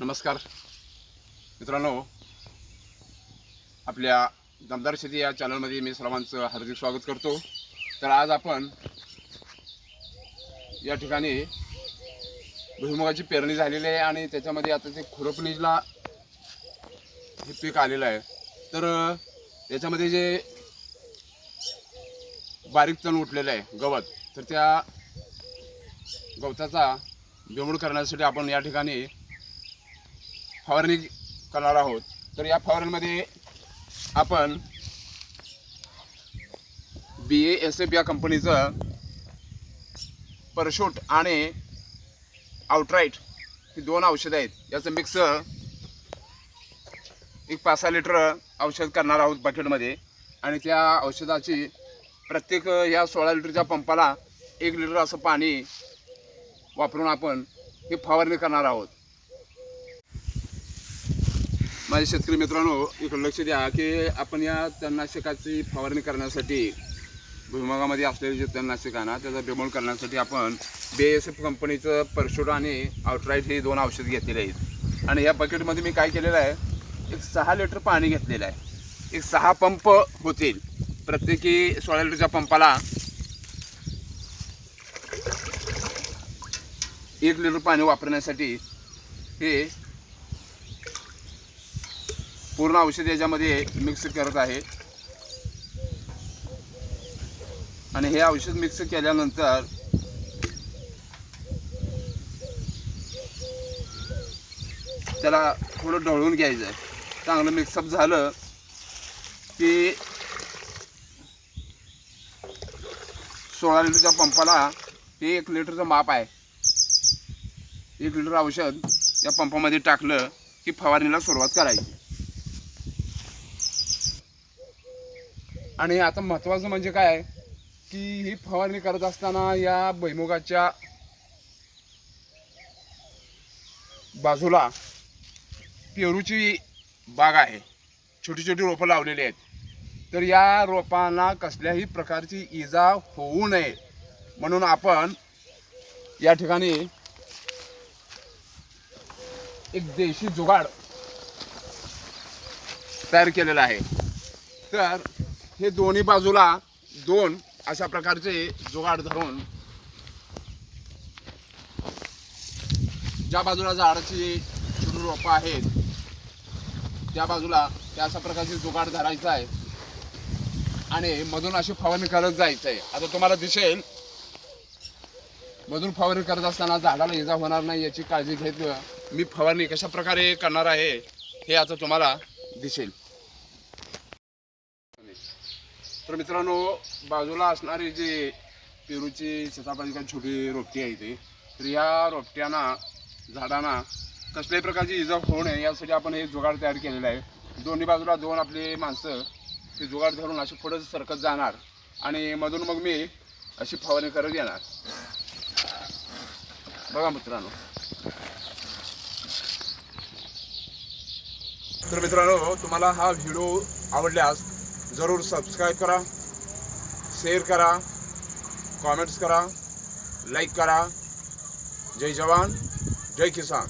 नमस्कार. मित्रांनो आपल्या दमदार शेती या चॅनलमध्ये मी सर्वांचं हार्दिक स्वागत करतो. तर आज आपण या ठिकाणी भुईमुगाची पेरणी झालेली आहे आणि त्याच्यामध्ये आता ते खुरपणीला हे पीक आलेलं आहे. तर याच्यामध्ये जे बारीक तण उठलेलं आहे गवत तर त्या गवताचा बेमूड करण्यासाठी आपण या ठिकाणी फवारणी करणार आहोत. तर या फवारणीमध्ये आपण बी ए एस एफ या कंपनीचं परशूट आणि आउटराईट ही दोन औषधं आहेत. याचं मिक्स एक पाच सहा लिटर औषध करणार आहोत बकेटमध्ये आणि त्या औषधाची प्रत्येक या सोळा लिटरच्या पंपाला एक लिटर असं पाणी वापरून आपण ही फवारणी करणार आहोत. माझे शेतकरी मित्रांनो इकडे लक्ष द्या की आपण या तणनाशकाची फवारणी करण्यासाठी भुईमुगामध्ये असलेले जे तणनाशक आहे ना त्याचा बेमोल करण्यासाठी आपण बी एस एफ कंपनीचं परशुट आणि आउटराईट हे दोन औषध घेतलेले आहेत. आणि या बकेटमध्ये मी काय केलेलं आहे एक सहा लिटर पाणी घेतलेलं आहे. एक सहा पंप होतील. प्रत्येकी सोळा लिटरच्या पंपाला एक लिटर पाणी वापरण्यासाठी हे पूर्ण औषध याच्यामध्ये मिक्स करत आहे. आणि हे औषध मिक्स केल्यानंतर त्याला थोडं ढवळून घ्यायचं आहे. चांगलं मिक्सअप झालं की सोळा लिटरच्या पंपाला हे एक लिटरचं माप आहे. एक लिटर औषध या पंपामध्ये टाकलं की फवारणीला सुरुवात करायची. आणि आता महत्त्वाचं म्हणजे काय की ही फवारणी करत असताना या भुईमुगाच्या बाजूला पेरूची बाग आहे. छोटी छोटी रोपं लावलेली आहेत. तर या रोपांना कसल्याही प्रकारची इजा होऊ नये. म्हणून आपण या ठिकाणी एक देशी जुगाड तयार केलेला आहे. तर हे दोन्ही बाजूला दोन अशा प्रकारचे जुगाड धरून ज्या बाजूला झाडाची छोटी रोपं आहेत त्या बाजूला त्या अशा प्रकारचे जुगाड धरायचा आहे आणि मधून अशी फवारणी करत जायचं आहे आता तुम्हाला दिसेल मधून फवारणी करत असताना झाडाला इजा होणार नाही याची काळजी घेत मी फवारणी कशा प्रकारे करणार आहे हे आता तुम्हाला दिसेल. तर मित्रांनो बाजूला असणारी जी पेरूची सीताफळाची काही छोटी रोपटी आहे ती तर या रोपट्यांना झाडांना कसल्याही प्रकारची इजा होऊ नये यासाठी आपण हे जुगाड तयार केलेलं आहे. दोन्ही बाजूला दोन आपली माणसं ते जुगाड धरून अशी पुढं सरकत जाणार आणि मधून मग मी अशी फवारणी करत येणार. बघा मित्रांनो. तर मित्रांनो तुम्हाला हा व्हिडिओ आवडल्यास जरूर सबस्क्राईब करा शेअर करा कॉमेंट्स करा लाईक करा. जय जवान जय किसान.